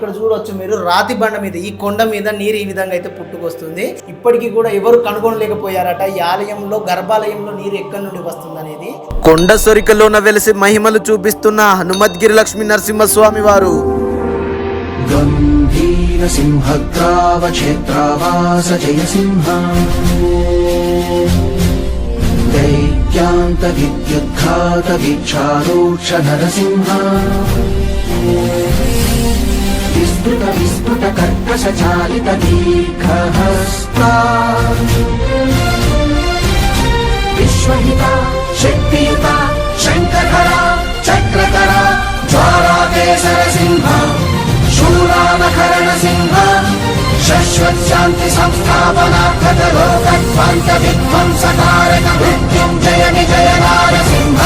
ఇక్కడ చూడవచ్చు మీరు రాతి బండ మీద ఈ కొండ మీద నీరు ఈ విధంగా అయితే పుట్టుకొస్తుంది. ఇప్పటికీ కూడా ఎవరు కనుగొనలేకపోయారట ఈ ఆలయంలో గర్భాలయంలో నీరు ఎక్కడి నుండి వస్తుంది అనేది కొండ సొరికలోన వెలిసి మహిమలు చూపిస్తున్న హనుమద్గిరి లక్ష్మీ నరసింహస్వామి వారు. సింహద్రావక్షేత్రావాస జయ నరసింహ. విస్తృత విస్మృత కర్కశ చాలిత దీర్ఘహస్తా. విశ్వహిత శక్తియుత శంకర చక్రకర ద్వారాకేశర సింహ శూలానకరణ సింహ శాంతి సంస్థాపనార్థక లోకత్వాంత విధ్వంసకారక మృత్యుం జయ నిజయ నారసింహ.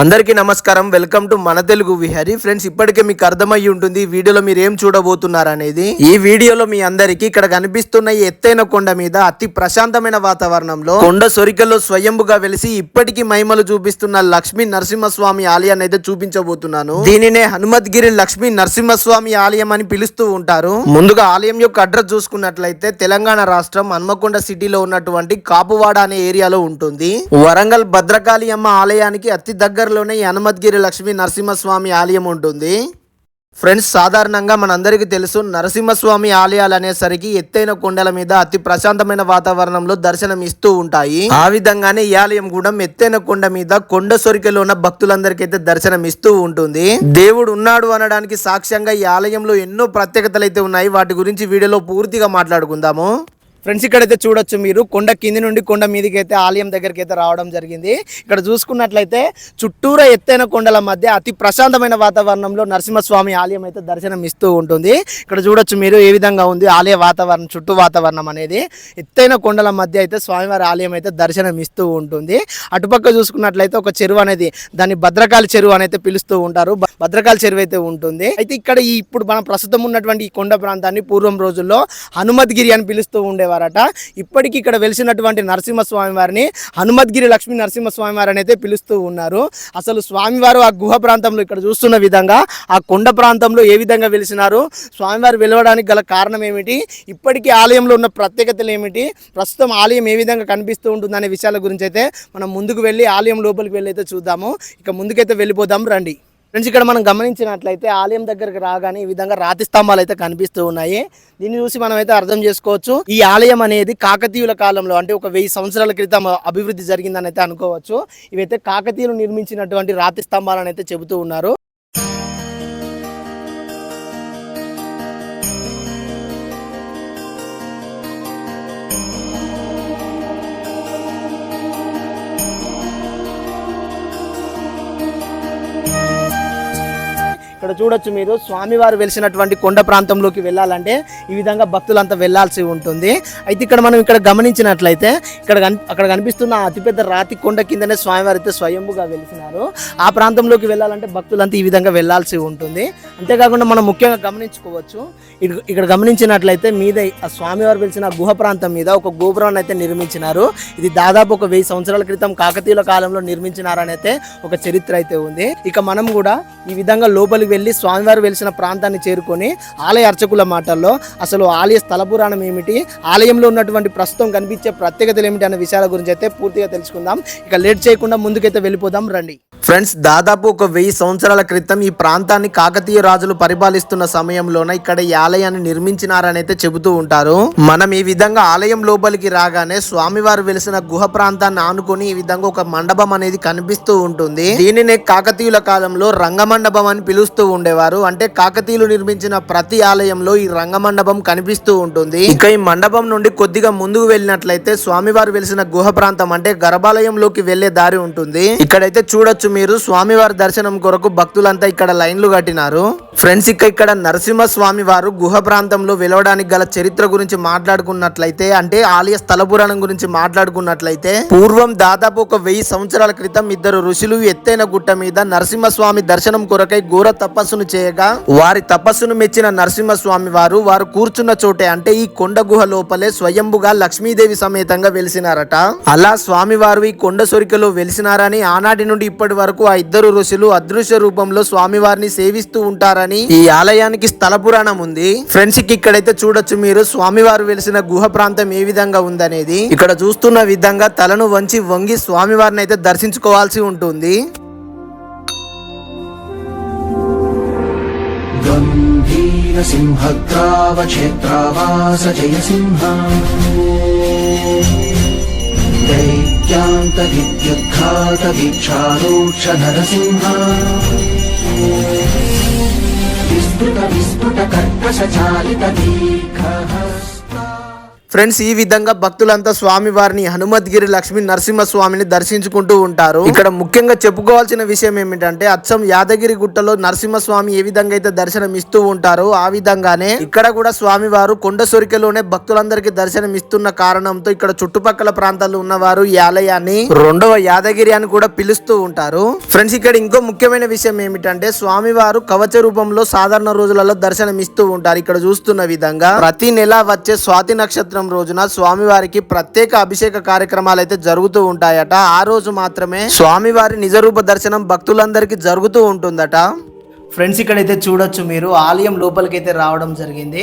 అందరికీ నమస్కారం. వెల్కమ్ టు మన తెలుగు విహరి. ఫ్రెండ్స్ ఇప్పటికే మీకు అర్థమయ్యి ఉంటుంది వీడియోలో మీరు ఏం చూడబోతున్నారు అనేది ఈ వీడియోలో మీ అందరికీ ఇక్కడ కనిపిస్తున్న ఎత్తైన కొండ మీద అతి ప్రశాంతమైన వాతావరణంలో కొండ సొరికల్లో స్వయంభుగా వెలిసి ఇప్పటికీ మహిమలు చూపిస్తున్న లక్ష్మీ నరసింహస్వామి ఆలయాన్ని అయితే చూపించబోతున్నాను. దీనినే హనుమద్గిరి లక్ష్మీ నరసింహస్వామి ఆలయం అని పిలుస్తూ ఉంటారు. ముందుగా ఆలయం యొక్క అడ్రస్ చూసుకున్నట్లయితే తెలంగాణ రాష్ట్రం హన్మకొండ సిటీలో ఉన్నటువంటి కాపువాడ అనే ఏరియాలో ఉంటుంది. వరంగల్ భద్రకాళి అమ్మ ఆలయానికి అతి దగ్గరలోనే ఈ హనుమద్గిరి లక్ష్మీ నరసింహస్వామి ఆలయం ఉంటుంది. ఫ్రెండ్స్ సాధారణంగా మనందరికీ తెలుసు నరసింహస్వామి ఆలయాలు అనేసరికి ఎత్తైన కొండల మీద అతి ప్రశాంతమైన వాతావరణంలో దర్శనం ఇస్తూ ఉంటాయి. ఆ విధంగానే ఈ ఆలయం కూడా ఎత్తైన కొండ మీద కొండ సొరికలో ఉన్న భక్తులందరికీ అయితే దర్శనం ఇస్తూ ఉంటుంది. దేవుడు ఉన్నాడు అనడానికి సాక్ష్యంగా ఈ ఆలయంలో ఎన్నో ప్రత్యేకతలు అయితే ఉన్నాయి. వాటి గురించి వీడియోలో పూర్తిగా మాట్లాడుకుందాము. ఫ్రెండ్స్ ఇక్కడైతే చూడొచ్చు మీరు. కొండ కింది నుండి కొండ మీదకి అయితే ఆలయం దగ్గరికి అయితే రావడం జరిగింది. ఇక్కడ చూసుకున్నట్లయితే చుట్టూరా ఎత్తైన కొండల మధ్య అతి ప్రశాంతమైన వాతావరణంలో నరసింహస్వామి ఆలయం అయితే దర్శనం ఇస్తూ ఉంటుంది. ఇక్కడ చూడొచ్చు మీరు ఏ విధంగా ఉంది ఆలయ వాతావరణం చుట్టూ వాతావరణం అనేది. ఎత్తైన కొండల మధ్య అయితే స్వామివారి ఆలయం అయితే దర్శనం ఇస్తూ ఉంటుంది. అటుపక్క చూసుకున్నట్లయితే ఒక చెరువు అనేది దాన్ని భద్రకాళి చెరువు అని అయితే పిలుస్తూ ఉంటారు. భద్రకాళి చెరువు అయితే ఉంటుంది. అయితే ఇక్కడ ఈ ఇప్పుడు మనం ప్రస్తుతం ఉన్నటువంటి ఈ కొండ ప్రాంతాన్ని పూర్వం రోజుల్లో హనుమద్గిరి అని పిలుస్తూ ఉండేవారట ఇప్పటికీ ఇక్కడ వెలిసినటువంటి నరసింహస్వామి వారిని హనుమద్గిరి లక్ష్మీ నరసింహస్వామి వారిని అయితే పిలుస్తూ ఉన్నారు. అసలు స్వామివారు ఆ గుహ ప్రాంతంలో ఇక్కడ చూస్తున్న విధంగా ఆ కొండ ప్రాంతంలో ఏ విధంగా వెలిసినారు? స్వామివారు వెలవడానికి గల కారణం ఏమిటి? ఇప్పటికీ ఆలయంలో ఉన్న ప్రత్యేకతలు ఏమిటి? ప్రస్తుతం ఆలయం ఏ విధంగా కనిపిస్తూ ఉంటుంది అనే విషయాల గురించి అయితే మనం ముందుకు వెళ్ళి ఆలయం లోపలికి వెళ్ళి అయితే చూద్దాము. ఇక ముందుకైతే వెళ్ళిపోదాం రండి. ఫ్రెండ్స్ ఇక్కడ మనం గమనించినట్లయితే ఆలయం దగ్గరకు రాగానే ఈ విధంగా రాతి స్తంభాలు అయితే కనిపిస్తూ ఉన్నాయి. దీన్ని చూసి మనం అయితే అర్థం చేసుకోవచ్చు. ఈ ఆలయం అనేది కాకతీయుల కాలంలో అంటే ఒక వెయ్యి సంవత్సరాల క్రితం అభివృద్ధి జరిగిందని అయితే అనుకోవచ్చు. ఇవైతే కాకతీయులు నిర్మించినటువంటి రాతి స్తంభాలని అయితే చెబుతూ ఉన్నారు. ఇక్కడ చూడొచ్చు మీరు. స్వామివారు వెలిసినటువంటి కొండ ప్రాంతంలోకి వెళ్ళాలంటే ఈ విధంగా భక్తులంతా వెళ్ళాల్సి ఉంటుంది. అయితే ఇక్కడ మనం ఇక్కడ గమనించినట్లయితే ఇక్కడ అక్కడ కనిపిస్తున్న అతిపెద్ద రాతి కొండ కిందనే స్వామివారు అయితే స్వయంభుగా వెలిసినారు. ఆ ప్రాంతంలోకి వెళ్ళాలంటే భక్తులంతా ఈ విధంగా వెళ్ళాల్సి ఉంటుంది. అంతేకాకుండా మనం ముఖ్యంగా గమనించుకోవచ్చు. ఇక్కడ గమనించినట్లయితే మీద ఆ స్వామివారు వెలిసిన గుహ ప్రాంతం మీద ఒక గోపురాన్ని అయితే నిర్మించినారు. ఇది దాదాపు ఒక వెయ్యి సంవత్సరాల క్రితం కాకతీయుల కాలంలో నిర్మించినారని అయితే ఒక చరిత్ర అయితే ఉంది. ఇక మనం కూడా ఈ విధంగా లోపలికి వెళ్ళి స్వామివారు వెలిసిన ప్రాంతాన్ని చేరుకొని ఆలయ అర్చకుల మాటల్లో అసలు ఆలయ స్థల పురాణం ఏమిటి? ఆలయంలో ఉన్నటువంటి ప్రస్తుతం కనిపించే ప్రత్యేకతలు ఏమిటి అనే విషయాల గురించి అయితే పూర్తిగా తెలుసుకుందాం. ఇక లేట్ చేయకుండా ముందుకైతే వెళ్ళిపోదాం. రండి. ఫ్రెండ్స్ దాదాపు ఒక వెయ్యి సంవత్సరాల క్రితం ఈ ప్రాంతాన్ని కాకతీయ రాజులు పరిపాలిస్తున్న సమయంలోన ఇక్కడ ఈ ఆలయాన్ని నిర్మించినారనైతే చెబుతూ ఉంటారు. మనం ఈ విధంగా ఆలయం లోపలికి రాగానే స్వామివారు వెలిసిన గుహ ప్రాంతాన్ని ఆనుకొని ఈ విధంగా ఒక మండపం అనేది కనిపిస్తూ ఉంటుంది. దీనినే కాకతీయుల కాలంలో రంగమండపం అని పిలుస్తూ ఉండేవారు. అంటే కాకతీయులు నిర్మించిన ప్రతి ఆలయంలో ఈ రంగమండపం కనిపిస్తూ ఉంటుంది. ఇక ఈ మండపం నుండి కొద్దిగా ముందుకు వెళ్ళినట్లయితే స్వామివారు వెలిసిన గుహ ప్రాంతం అంటే గర్భాలయంలోకి వెళ్ళే దారి ఉంటుంది. ఇక్కడైతే చూడొచ్చు మీరు స్వామివారి దర్శనం కొరకు భక్తులంతా ఇక్కడ లైన్లు కట్టినారు. ఫ్రెండ్స్ ఇక ఇక్కడ నరసింహ స్వామి వారు గుహ ప్రాంతంలో వెలవడానికి గల చరిత్ర గురించి మాట్లాడుకున్నట్లయితే అంటే ఆలయ స్థల పురాణం గురించి మాట్లాడుకున్నట్లయితే పూర్వం దాదాపు ఒక వెయ్యి సంవత్సరాల క్రితం ఇద్దరు ఋషులు ఎత్తైన గుట్ట మీద నరసింహస్వామి దర్శనం కొరకై ఘోర తపస్సును చేయగా వారి తపస్సును మెచ్చిన నరసింహస్వామి వారు వారు కూర్చున్న చోటే అంటే ఈ కొండ గుహ లోపలే స్వయంభుగా లక్ష్మీదేవి సమేతంగా వెలిసినారట. అలా స్వామివారు ఈ కొండ సొరికలో వెలిసినారని ఆనాటి నుండి ఇప్పటి వరకు ఆ ఇద్దరు ఋషులు అదృశ్య రూపంలో స్వామివారిని సేవిస్తూ ఉంటారని ఈ ఆలయానికి స్థల పురాణం ఉంది. ఫ్రెండ్స్ ఇక్కడైతే చూడొచ్చు మీరు స్వామివారు వెలిసిన గుహ ప్రాంతం ఏ విధంగా ఉందనేది. ఇక్కడ చూస్తున్న విధంగా తలను వంచి వంగి స్వామివారిని అయితే దర్శించుకోవాల్సి ఉంటుంది. సింహద్రావ క్షేత్రావాస జయ సింహ नरसिंह विस्फुट विस्फुट कर्कशचालित दीर्घहस्ता ఫ్రెండ్స్ ఈ విధంగా భక్తులంతా స్వామి వారిని హనుమద్గిరి లక్ష్మీ నరసింహ స్వామిని దర్శించుకుంటూ ఉంటారు. ఇక్కడ ముఖ్యంగా చెప్పుకోవాల్సిన విషయం ఏమిటంటే అచ్చం యాదగిరి గుట్టలో నరసింహస్వామి ఏ విధంగా అయితే దర్శనం ఇస్తూ ఉంటారో ఆ విధంగానే ఇక్కడ కూడా స్వామి వారు కొండ సొరికలోనే భక్తులందరికీ దర్శనం ఇస్తున్న కారణంతో ఇక్కడ చుట్టుపక్కల ప్రాంతాల్లో ఉన్నవారు ఈ ఆలయాన్ని రెండవ యాదగిరి అని కూడా పిలుస్తూ ఉంటారు. ఫ్రెండ్స్ ఇక్కడ ఇంకో ముఖ్యమైన విషయం ఏమిటంటే స్వామివారు కవచ రూపంలో సాధారణ రోజులలో దర్శనం ఇస్తూ ఉంటారు. ఇక్కడ చూస్తున్న విధంగా ప్రతి నెల వచ్చే స్వాతి నక్షత్రం రోజున స్వామివారికి ప్రత్యేక అభిషేక కార్యక్రమాలు అయితే జరుగుతూ ఉంటాయట. ఆ రోజు మాత్రమే స్వామివారి నిజరూప దర్శనం భక్తులందరికీ జరుగుతూ ఉంటుందట. ఫ్రెండ్స్ ఇక్కడైతే చూడొచ్చు మీరు. ఆలయం లోపలికి అయితే రావడం జరిగింది.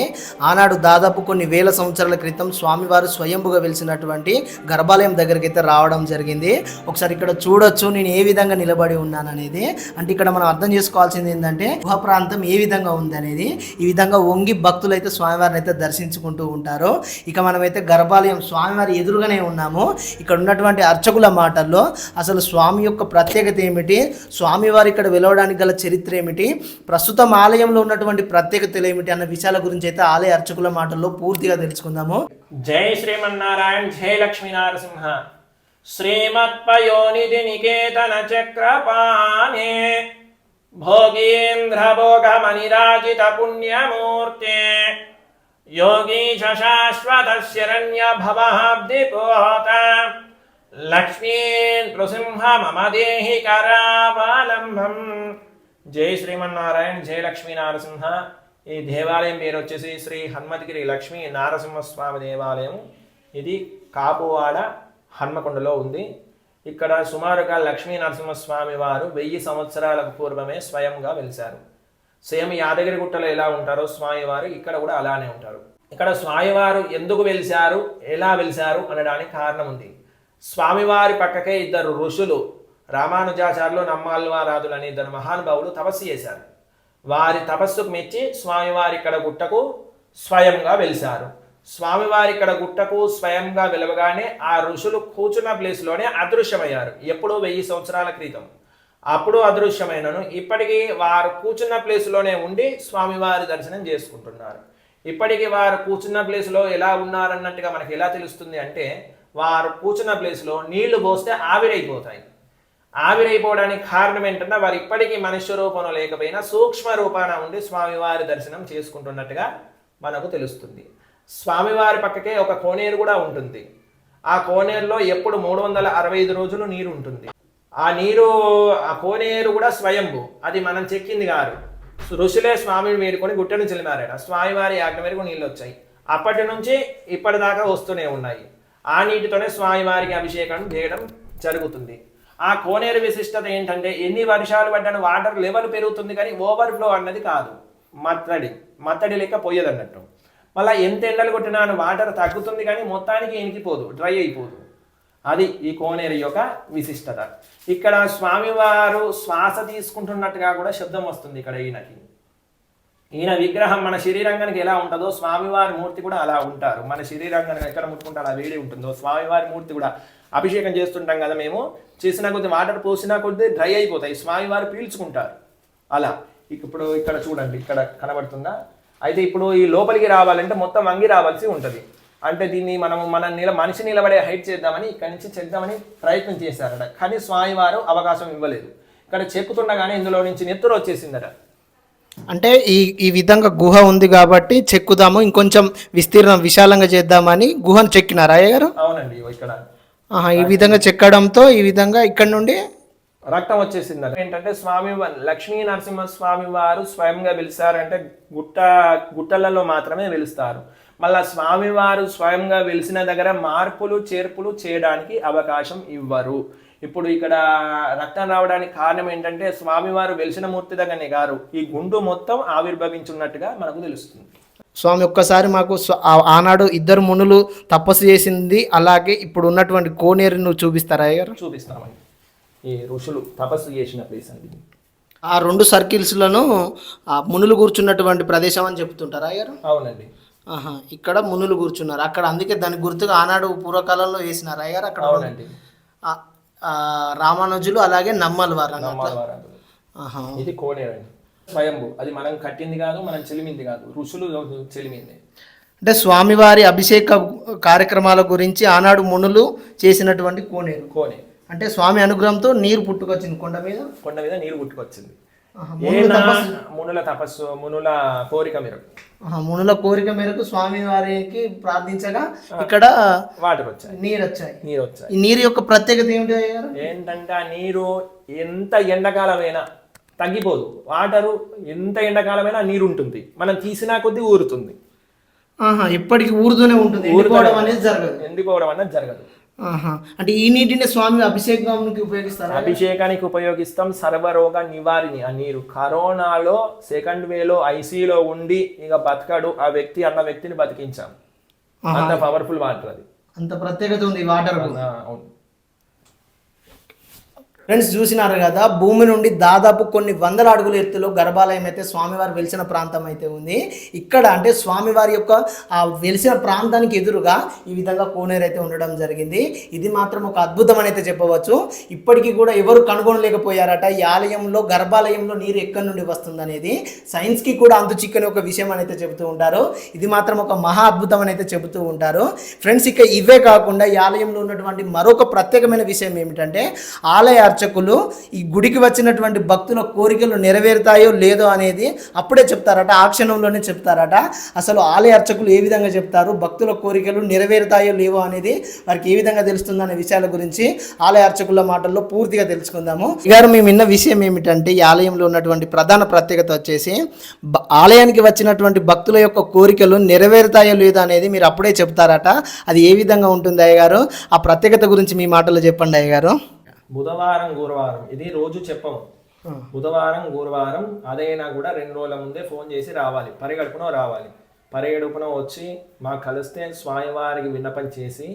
ఆనాడు దాదాపు కొన్ని వేల సంవత్సరాల క్రితం స్వామివారు స్వయంభుగా వెలిసినటువంటి గర్భాలయం దగ్గరికి అయితే రావడం జరిగింది. ఒకసారి ఇక్కడ చూడొచ్చు నేను ఏ విధంగా నిలబడి ఉన్నాను అనేది అంటే ఇక్కడ మనం అర్థం చేసుకోవాల్సింది ఏంటంటే గుహ ప్రాంతం ఏ విధంగా ఉంది అనేది ఈ విధంగా వంగి భక్తులు అయితే స్వామివారిని అయితే దర్శించుకుంటూ ఉంటారు. ఇక మనమైతే గర్భాలయం స్వామివారి ఎదురుగానే ఉన్నాము. ఇక్కడ ఉన్నటువంటి అర్చకుల మాటల్లో అసలు స్వామి యొక్క ప్రత్యేకత ఏమిటి? స్వామివారు ఇక్కడ వెలవడానికి గల చరిత్ర ఏమిటి? ప్రస్తుతం ఆలయంలో ఉన్నటువంటి ప్రత్యేకతలు ఏమిటి అన్న విషయాల గురించి అయితే ఆలయ అర్చకుల మాటల్లో పూర్తిగా తెలుసుకుందాము. జై శ్రీమన్నారాయణ జై లక్ష్మీ నారసింహ శ్రీమత్పయోనిధి నికేతన చక్రపాణే భోగీంద్ర భోగమనిరాజిత పుణ్యమూర్తే యోగీ శాశ్వత శరణ్య భవాబ్దిపోత లక్ష్మీ నృసింహ మమ దేహి కరావలంబం జై శ్రీమన్నారాయణ జయ లక్ష్మీ నరసింహ ఈ దేవాలయం పేరు వచ్చేసి శ్రీ హన్మతిగిరి లక్ష్మీ నారసింహస్వామి దేవాలయం. ఇది కాపువాడ హన్మకొండలో ఉంది. ఇక్కడ సుమారుగా లక్ష్మీ నరసింహస్వామి వారు వెయ్యి సంవత్సరాలకు పూర్వమే స్వయంగా వెలిశారు. సేమ్ యాదగిరి గుట్టలో ఎలా ఉంటారో స్వామివారు ఇక్కడ కూడా అలానే ఉంటారు. ఇక్కడ స్వామివారు ఎందుకు వెలిశారు ఎలా వెలిశారు అనడానికి కారణం ఉంది. స్వామివారి పక్కకే ఇద్దరు ఋషులు రామానుజాచార్యులు నమ్మాల్వారాదులు అనే ఇద్దరు మహానుభావులు తపస్సు చేశారు. వారి తపస్సుకు మెచ్చి స్వామివారి ఇక్కడ గుట్టకు స్వయంగా వెలిశారు. స్వామివారి ఇక్కడ గుట్టకు స్వయంగా వెలవగానే ఆ ఋషులు కూర్చున్న ప్లేస్లోనే అదృశ్యమయ్యారు. ఎప్పుడో వెయ్యి సంవత్సరాల క్రితం. అప్పుడు అదృశ్యమైనను. ఇప్పటికీ వారు కూర్చున్న ప్లేస్లోనే ఉండి స్వామివారి దర్శనం చేసుకుంటున్నారు. ఇప్పటికీ వారు కూర్చున్న ప్లేస్లో ఎలా ఉన్నారన్నట్టుగా మనకి ఎలా తెలుస్తుంది అంటే వారు కూర్చున్న ప్లేస్లో నీళ్ళు పోస్తే ఆవిరైపోతాయి. ఆవిరైపోవడానికి కారణం ఏంటంటే వారు ఇప్పటికీ మనుష్య రూపంలో లేకపోయినా సూక్ష్మ రూపాన ఉండి స్వామివారి దర్శనం చేసుకుంటున్నట్టుగా మనకు తెలుస్తుంది. స్వామివారి పక్కకే ఒక కోనేరు కూడా ఉంటుంది. ఆ కోనేరులో ఎప్పుడు మూడు వందల అరవై ఐదు రోజులు నీరు ఉంటుంది. ఆ నీరు ఆ కోనేరు కూడా స్వయంభు. అది మనం చెక్కింది కాదు. ఋషులే స్వామిని వేడుకొని గుట్టను నుంచి స్వామివారి ఆజ్ఞ మేరకు నీళ్ళు వచ్చాయి. అప్పటి నుంచి ఇప్పటిదాకా వస్తూనే ఉన్నాయి. ఆ నీటితోనే స్వామివారికి అభిషేకం చేయడం జరుగుతుంది. ఆ కోనేరు విశిష్టత ఏంటంటే ఎన్ని వర్షాలు పడ్డాను వాటర్ లెవెల్ పెరుగుతుంది కానీ ఓవర్ఫ్లో అన్నది కాదు. మత్తడి మత్తడి లెక్క పోయేది అన్నట్టు మళ్ళీ ఎంత ఎండలు కొట్టినాను వాటర్ తగ్గుతుంది కానీ మొత్తానికి ఎనికిపోదు డ్రై అయిపోదు. అది ఈ కోనేరు యొక్క విశిష్టత. ఇక్కడ స్వామివారు శ్వాస తీసుకుంటున్నట్టుగా కూడా శబ్దం వస్తుంది ఇక్కడ ఈయనకి. ఈయన విగ్రహం మన శరీరంగానికి ఎలా ఉంటుందో స్వామివారి మూర్తి కూడా అలా ఉంటారు. మన శరీరంగానికి ఎక్కడ ముట్టుకుంటే అలా వేడి ఉంటుందో. స్వామివారి మూర్తి కూడా అభిషేకం చేస్తుంటాం కదా మేము. చేసిన కొద్ది వాటర్ పోసినా కొద్ది డ్రై అయిపోతాయి. స్వామివారు పీల్చుకుంటారు. అలా. ఇప్పుడు ఇక్కడ చూడండి. ఇక్కడ కనబడుతుందా? అయితే ఇప్పుడు ఈ లోపలికి రావాలంటే మొత్తం వంగి రావాల్సి ఉంటుంది. అంటే దీన్ని మనం మన నిల మనిషి నిలబడే హైట్ చేద్దామని ఇక్కడి నుంచి చేద్దామని ప్రయత్నం చేశారట. కానీ స్వామివారు అవకాశం ఇవ్వలేదు. ఇక్కడ చెక్కుతుండగానే ఇందులో నుంచి నెత్తురు వచ్చేసిందట. అంటే ఈ ఈ విధంగా గుహ ఉంది కాబట్టి చెక్కుదాము ఇంకొంచెం విస్తీర్ణం విశాలంగా చేద్దామని గుహను చెక్కినారా. అయ్య గారు అవునండి ఇక్కడ ఈ విధంగా చెక్కడంతో ఈ విధంగా ఇక్కడ నుండి రక్తం వచ్చేసింది ఏంటంటే స్వామి లక్ష్మీ నరసింహ స్వామి వారు స్వయంగా వెలిసారంటే గుట్ట గుట్టలలో మాత్రమే వెలుస్తారు మళ్ళా స్వామివారు స్వయంగా వెలిసిన దగ్గర మార్పులు చేర్పులు చేయడానికి అవకాశం ఇవ్వరు. ఇప్పుడు ఇక్కడ రక్తం రావడానికి కారణం ఏంటంటే స్వామివారు వెలిసిన మూర్తి దగ్గరనే గారు ఈ గుండు మొత్తం ఆవిర్భవించున్నట్టుగా మనకు తెలుస్తుంది. స్వామి ఒక్కసారి మాకు ఆనాడు ఇద్దరు మునులు తపస్సు చేసింది అలాగే ఇప్పుడు ఉన్నటువంటి కోనేరుని నువ్వు చూపిస్తారా అయ్యారు చూపిస్తామండి. ఈ ఋషులు తపస్సు చేసిన ప్లేస్ అండి ఆ రెండు సర్కిల్స్లను ఆ మునులు కూర్చున్నటువంటి ప్రదేశం అని చెప్తుంటారా అయ్యారు అవునండి. ఆహా ఇక్కడ మునులు కూర్చున్నారు. అక్కడ అందుకే దానికి గుర్తుగా ఆనాడు పూర్వకాలంలో వేసినారు అయ్యారు అక్కడ రామానుజులు అలాగే నమ్మలు వారు. ఇది కోనేరండి స్వయంభు. అది మనం కట్టింది కాదు మనం చెలిమింది కాదు. ఋషులు చెలిమింది. అంటే స్వామివారి అభిషేక కార్యక్రమాల గురించి ఆనాడు మునులు చేసినటువంటి కోనేరు. కోనే అంటే స్వామి అనుగ్రహంతో నీరు పుట్టుకొచ్చింది కొండ మీద? కొండ మీద నీరు పుట్టుకొచ్చింది. మునుల తపస్సు. మునుల కోరిక మేరకు. మునుల కోరిక మేరకు స్వామి వారికి ప్రార్థించగా ఇక్కడ వాటర్ వచ్చాయి నీరు వచ్చాయి నీరు వచ్చాయి ఈ నీరు యొక్క ప్రత్యేకత ఏమిటి ఏంటంటే ఆ నీరు ఎంత ఎండాకాలమైనా తగ్గిపోదు. వాటరు ఎంత ఎండాకాలమైనా నీరు ఉంటుంది మనం తీసినా కొద్దీ ఊరుతుంది. ఎప్పటికి ఊరుతూనే ఉంటుంది. ఎండిపోవడం అనేది జరగదు. ఎండిపోవడం అన్నది జరగదు. అంటే ఈ నీటిని స్వామి అభిషేకానికి ఉపయోగిస్తారు? అభిషేకానికి ఉపయోగిస్తాం. సర్వరోగ నివారిణి. ఆ నీరు కరోనాలో సెకండ్ వేలో ఐసీలో ఉండి ఇక బతకడు. ఆ వ్యక్తి అన్న వ్యక్తిని బతికించాం. అంత పవర్ఫుల్ వాటర్ అది. అంత ప్రత్యేకత ఉంది వాటర్ అవును. ఫ్రెండ్స్ చూసినారు కదా భూమి నుండి దాదాపు కొన్ని వందల అడుగుల ఎత్తులో గర్భాలయం అయితే స్వామివారి వెలిసిన ప్రాంతం అయితే ఉంది. ఇక్కడ అంటే స్వామివారి యొక్క ఆ వెలిసిన ప్రాంతానికి ఎదురుగా ఈ విధంగా కోనేరు అయితే ఉండడం జరిగింది. ఇది మాత్రం ఒక అద్భుతం అయితే చెప్పవచ్చు. ఇప్పటికీ కూడా ఎవరు కనుగొనలేకపోయారట ఈ ఆలయంలో గర్భాలయంలో నీరు ఎక్కడి నుండి వస్తుంది అనేది సైన్స్కి కూడా అంతు చిక్కని ఒక విషయం అని అయితే చెబుతూ ఉంటారు. ఇది మాత్రం ఒక మహా అద్భుతం అని అయితే చెబుతూ ఉంటారు. ఫ్రెండ్స్ ఇక ఇవే కాకుండా ఈ ఆలయంలో ఉన్నటువంటి మరొక ప్రత్యేకమైన విషయం ఏమిటంటే ఆలయ అర్చకులు ఈ గుడికి వచ్చినటువంటి భక్తుల కోరికలు నెరవేరుతాయో లేదో అనేది అప్పుడే చెప్తారట ఆ క్షణంలోనే చెప్తారట. అసలు ఆలయ అర్చకులు ఏ విధంగా చెప్తారు భక్తుల కోరికలు నెరవేరుతాయో లేవో అనేది వారికి ఏ విధంగా తెలుస్తుంది అనే విషయాల గురించి ఆలయ అర్చకుల మాటల్లో పూర్తిగా తెలుసుకుందాము. గారు మేము విన్న విషయం ఏమిటంటే ఈ ఆలయంలో ఉన్నటువంటి ప్రధాన ప్రత్యేకత వచ్చేసి ఆలయానికి వచ్చినటువంటి భక్తుల యొక్క కోరికలు నెరవేరుతాయో లేదో అనేది మీరు అప్పుడే చెప్తారట. అది ఏ విధంగా ఉంటుంది అయ్యగారు? ఆ ప్రత్యేకత గురించి మీ మాటలో చెప్పండి అయ్యగారు. బుధవారం గురువారం. ఇది రోజు చెప్పము బుధవారం గురువారం అదైనా కూడా రెండు రోజుల ముందే ఫోన్ చేసి రావాలి. పరిగడుపున రావాలి. పరిగడుపున వచ్చి మాకు కలిస్తే స్వామివారికి విన్నపం చేసి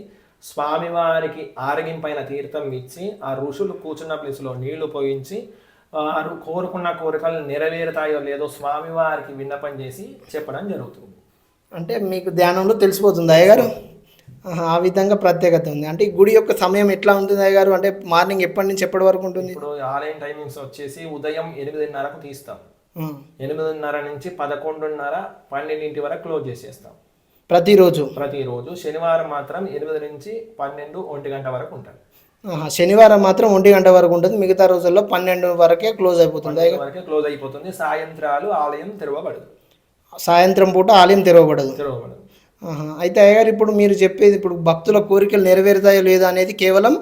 స్వామివారికి ఆరగింపైన తీర్థం ఇచ్చి ఆ ఋషులు కూర్చున్న ప్లేస్లో నీళ్ళు పోయించి వారు కోరుకున్న కోరికలు నెరవేరుతాయో లేదో స్వామివారికి విన్నపం చేసి చెప్పడం జరుగుతుంది. అంటే మీకు ధ్యానంలో తెలిసిపోతుంది అయ్యగారు? ఆ విధంగా ప్రత్యేకత ఉంది. అంటే ఈ గుడి యొక్క సమయం ఎట్లా ఉంటుంది అయ్యగారు అంటే మార్నింగ్ ఎప్పటి నుంచి ఎప్పటి వరకు ఉంటుంది? ఇప్పుడు ఆలయం టైమింగ్స్ వచ్చేసి ఉదయం ఎనిమిదిన్నరకు తీస్తాం. ఎనిమిదిన్నర నుంచి పదకొండున్నర పన్నెండింటి వరకు క్లోజ్ చేసేస్తాం. ప్రతిరోజు? ప్రతిరోజు. శనివారం మాత్రం ఎనిమిది నుంచి పన్నెండు ఒంటి గంట వరకు ఉంటుంది. శనివారం మాత్రం ఒంటి గంట వరకు ఉంటుంది. మిగతా రోజుల్లో పన్నెండు వరకే క్లోజ్ అయిపోతుంది. వరకే క్లోజ్ అయిపోతుంది. సాయంత్రాలు ఆలయం తెరవబడదు. సాయంత్రం పూట ఆలయం తెరవబడదు. తెరవబడదు. అయితే అయ్యగారు ఇప్పుడు మీరు చెప్పేది ఇప్పుడు భక్తుల కోరికలు నెరవేరుతాయో లేదో అనేది కేవలం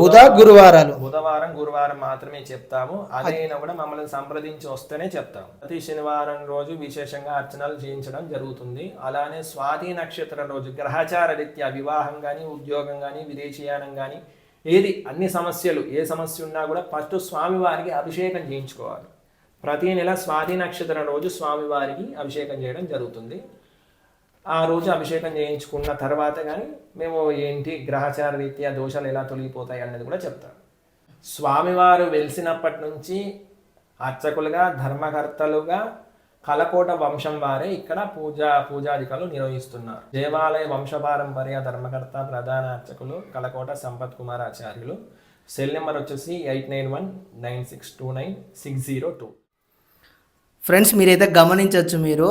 బుధ గురువారాలు. బుధవారం గురువారం మాత్రమే చెప్తాము. అదైనా కూడా మమ్మల్ని సంప్రదించి వస్తేనే చెప్తాము. ప్రతి శనివారం రోజు విశేషంగా అర్చనలు చేయించడం జరుగుతుంది. అలానే స్వాతి నక్షత్రం రోజు గ్రహచార రీత్యా వివాహం కానీ ఉద్యోగం కానీ విదేశీయానం కానీ ఏది అన్ని సమస్యలు ఏ సమస్య ఉన్నా కూడా ఫస్ట్ స్వామివారికి అభిషేకం చేయించుకోవాలి. ప్రతి నెల స్వాతి నక్షత్రం రోజు స్వామివారికి అభిషేకం చేయడం జరుగుతుంది. ఆ రోజు అభిషేకం చేయించుకున్న తర్వాత కానీ మేము ఏంటి గ్రహచార రీత్యా దోషాలు ఎలా తొలగిపోతాయి అన్నది కూడా చెప్తాం స్వామివారు వెలిసినప్పటి నుంచి అర్చకులుగా ధర్మకర్తలుగా కలకోట వంశం వారే ఇక్కడ పూజా పూజాధికారులు నిర్వహిస్తున్నారు. దేవాలయ వంశపారంపర్య ధర్మకర్త ప్రధాన అర్చకులు కలకోట సంపత్ కుమార్ ఆచార్యులు సెల్ నెంబర్ వచ్చేసి eight nine one nine six two nine six zero two. Friends మీరైతే గమనించవచ్చు మీరు.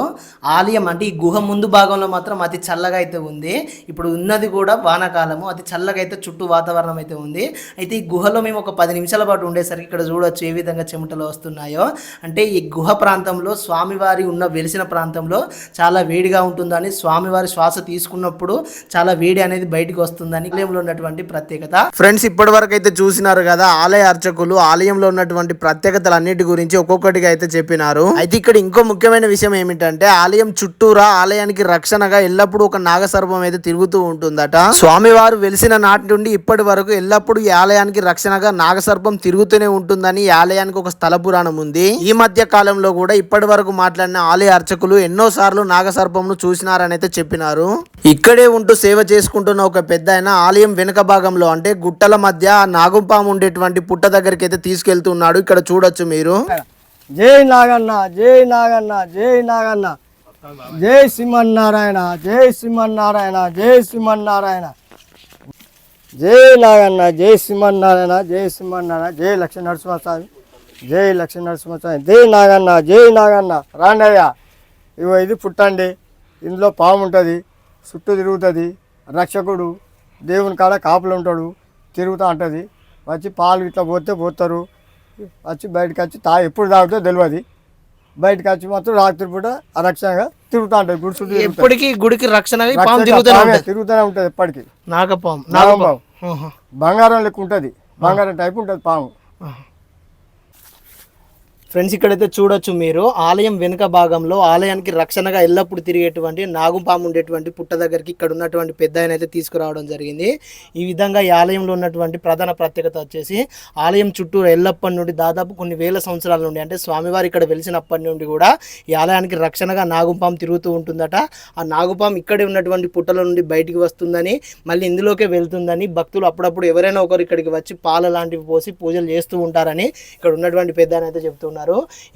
ఆలయం అంటే ఈ గుహ ముందు భాగంలో మాత్రం అతి చల్లగా అయితే ఉంది. ఇప్పుడు ఉన్నది కూడా వానాకాలము అతి చల్లగా అయితే చుట్టూ వాతావరణం అయితే ఉంది. అయితే ఈ గుహలో మేము ఒక పది నిమిషాల పాటు ఉండేసరికి ఇక్కడ చూడవచ్చు ఏ విధంగా చెమటలు వస్తున్నాయో. అంటే ఈ గుహ ప్రాంతంలో స్వామివారి ఉన్న వెలిసిన ప్రాంతంలో చాలా వేడిగా ఉంటుందని స్వామివారి శ్వాస తీసుకున్నప్పుడు చాలా వేడి అనేది బయటకు వస్తుందని ఆలయంలో ఉన్నటువంటి ప్రత్యేకత. ఫ్రెండ్స్ ఇప్పటి వరకు అయితే చూసినారు కదా ఆలయ అర్చకులు ఆలయంలో ఉన్నటువంటి ప్రత్యేకతలు అన్నిటి గురించి ఒక్కొక్కటిగా అయితే చెప్పినారు. అయితే ఇక్కడ ఇంకో ముఖ్యమైన విషయం ఏమిటంటే ఆలయం చుట్టూరా ఆలయానికి రక్షణగా ఎల్లప్పుడూ ఒక నాగసర్పం అయితే తిరుగుతూ ఉంటుందట. స్వామివారు వెలిసిన నాటి నుండి ఇప్పటి వరకు ఎల్లప్పుడూ ఈ ఆలయానికి రక్షణగా నాగసర్పం తిరుగుతూనే ఉంటుందని ఈ ఆలయానికి ఒక స్థల పురాణం ఉంది. ఈ మధ్య కాలంలో కూడా ఇప్పటి వరకు మాట్లాడిన ఆలయ అర్చకులు ఎన్నో సార్లు నాగసర్పంను చూసినారని అయితే చెప్పినారు. ఇక్కడే ఉంటూ సేవ చేసుకుంటున్న ఒక పెద్ద ఆయన ఆలయం వెనుక భాగంలో అంటే గుట్టల మధ్య ఆ ఉండేటువంటి పుట్ట దగ్గరికి అయితే తీసుకెళ్తున్నాడు ఇక్కడ చూడొచ్చు మీరు. జై నాగన్న జై నాగన్న జై నాగన్న. జై సింహన్నారాయణ జై సింహన్నారాయణ జై సింహన్నారాయణ. జై నాగన్న జై సింహన్నారాయణ జై సింహన్నారాయణ జై లక్ష్మీ నరసింహస్వామి జై లక్ష్మీ నరసింహస్వామి జై నాగన్న జై నాగన్న. రాండయ్య ఇవో ఇది పుట్టండి. ఇందులో పాము ఉంటుంది చుట్టూ తిరుగుతుంది రక్షకుడు దేవుని కాడ కాపులు ఉంటాడు తిరుగుతూ ఉంటుంది. వచ్చి పాలు ఇట్లా పోతే పోతారు. వచ్చి బయటకు వచ్చి తా ఎప్పుడు తాగుతో తెలియదు బయటకు వచ్చి మాత్రం రాత్రి పూట అరక్షణగా తిరుగుతూ ఉంటుంది గుడి చుట్టూ. ఎప్పటికీ గుడికి రక్షణగా రక్షక తిరుగుతూనే ఉంటుంది. ఎప్పటికీ. నాగపాము నాగపాము. బంగారం లెక్క ఉంటుంది. బంగారం టైప్ ఉంటుంది పాము. ఫ్రెండ్స్ ఇక్కడైతే చూడొచ్చు మీరు. ఆలయం వెనుక భాగంలో ఆలయానికి రక్షణగా ఎల్లప్పుడు తిరిగేటువంటి నాగుపాము ఉండేటువంటి పుట్ట దగ్గరికి ఇక్కడ ఉన్నటువంటి పెద్ద ఆయన అయితే తీసుకురావడం జరిగింది. ఈ విధంగా ఈ ఆలయంలో ఉన్నటువంటి ప్రధాన ప్రత్యేకత వచ్చేసి ఆలయం చుట్టూరు ఎల్లప్పటి నుండి దాదాపు కొన్ని వేల సంవత్సరాల నుండి అంటే స్వామివారు ఇక్కడ వెలిసినప్పటి నుండి కూడా ఈ ఆలయానికి రక్షణగా నాగుపాము తిరుగుతూ ఉంటుందట. ఆ నాగుపాము ఇక్కడే ఉన్నటువంటి పుట్టల నుండి బయటికి వస్తుందని మళ్ళీ ఇందులోకే వెళ్తుందని భక్తులు అప్పుడప్పుడు ఎవరైనా ఒకరు ఇక్కడికి వచ్చి పాల లాంటివి పోసి పూజలు చేస్తూ ఉంటారని ఇక్కడ ఉన్నటువంటి పెద్ద అయితే చెప్తున్నారు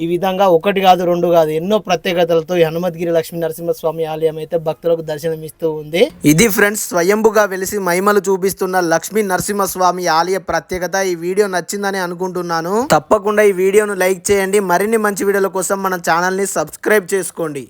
ఈ విధంగా ఒకటి కాదు రెండు కాదు ఎన్నో ప్రత్యేకతలతో హనుమద్గిరి లక్ష్మీ నరసింహస్వామి ఆలయం అయితే భక్తులకు దర్శనమిస్తూ ఉంది. ఇది ఫ్రెండ్స్ స్వయంభుగా వెలిసి మహిమలు చూపిస్తున్న లక్ష్మీ నరసింహస్వామి ఆలయ ప్రత్యేకత. ఈ వీడియో నచ్చిందని అనుకుంటున్నాను. తప్పకుండా ఈ వీడియోను లైక్ చేయండి. మరిన్ని మంచి వీడియోల కోసం మన ఛానల్ని సబ్స్క్రైబ్ చేసుకోండి.